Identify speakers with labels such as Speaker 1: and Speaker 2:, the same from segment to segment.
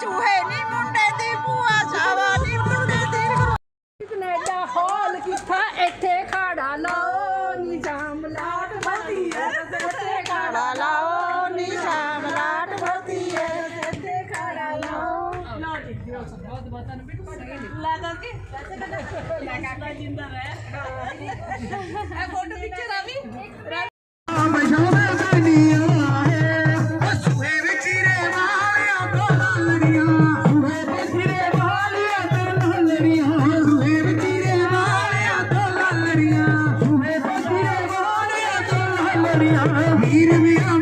Speaker 1: चूहे नी मुंडे दी बुआ जावा नी मुंडे दी। Canada hall किथा इथे खड़ा लाओ निज़ाम लाट भती है इथे खड़ा लाओ निज़ाम लाट भती है इथे खड़ा लाओ। बहुत बता ना बेटा लादा के लादा का ज़िंदा रहे फ़ोटो पिक्चर आवी baby, I'm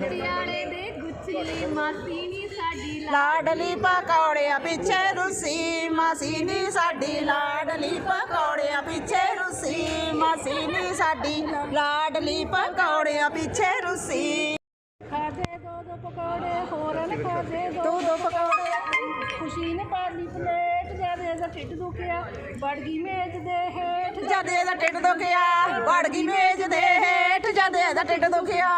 Speaker 1: ਪਟਿਆਲੇ ਦੇ
Speaker 2: ਗੁੱਚੀ ਮਾਸੀ
Speaker 3: ਪਿੱਛੇ ਰੁੱਸੀ ਮਾਸੀ ਸਾਡੀ ਲਾਡਲੀ ਪਕੌੜਿਆਂ ਪਿੱਛੇ ਰੁੱਸੀ ਮਾਸੀ ਸਾਡੀ ਲਾਡਲੀ ਪਕੌੜਿਆਂ ਪਿੱਛੇ ਰੁੱਸੀ।
Speaker 2: ਖਾਦੇ ਦੋ ਦੋ ਪਕੌੜੇ ਹੋਰਨ ਖਾਦੇ ਦੋ
Speaker 3: ਦੋ ਪਕੌੜੇ।
Speaker 2: ਖੁਸ਼ੀ ਨੇ ਪਾਲੀ ਪਲੇਟ ਜਦ ਇਹਦਾ ਢਿੱਡ ਦੁਖਿਆ ਵੜ ਗਈ ਮੇਜ ਦੇ ਹੇਠ।
Speaker 4: ਜਦ ਇਹਦਾ ਢਿੱਡ ਦੁਖਿਆ ਵੜ ਗਈ ਮੇਜ ਦੇ ਹੇਠ ਜਦ ਇਹਦਾ ਢਿੱਡ ਦੁਖਿਆ।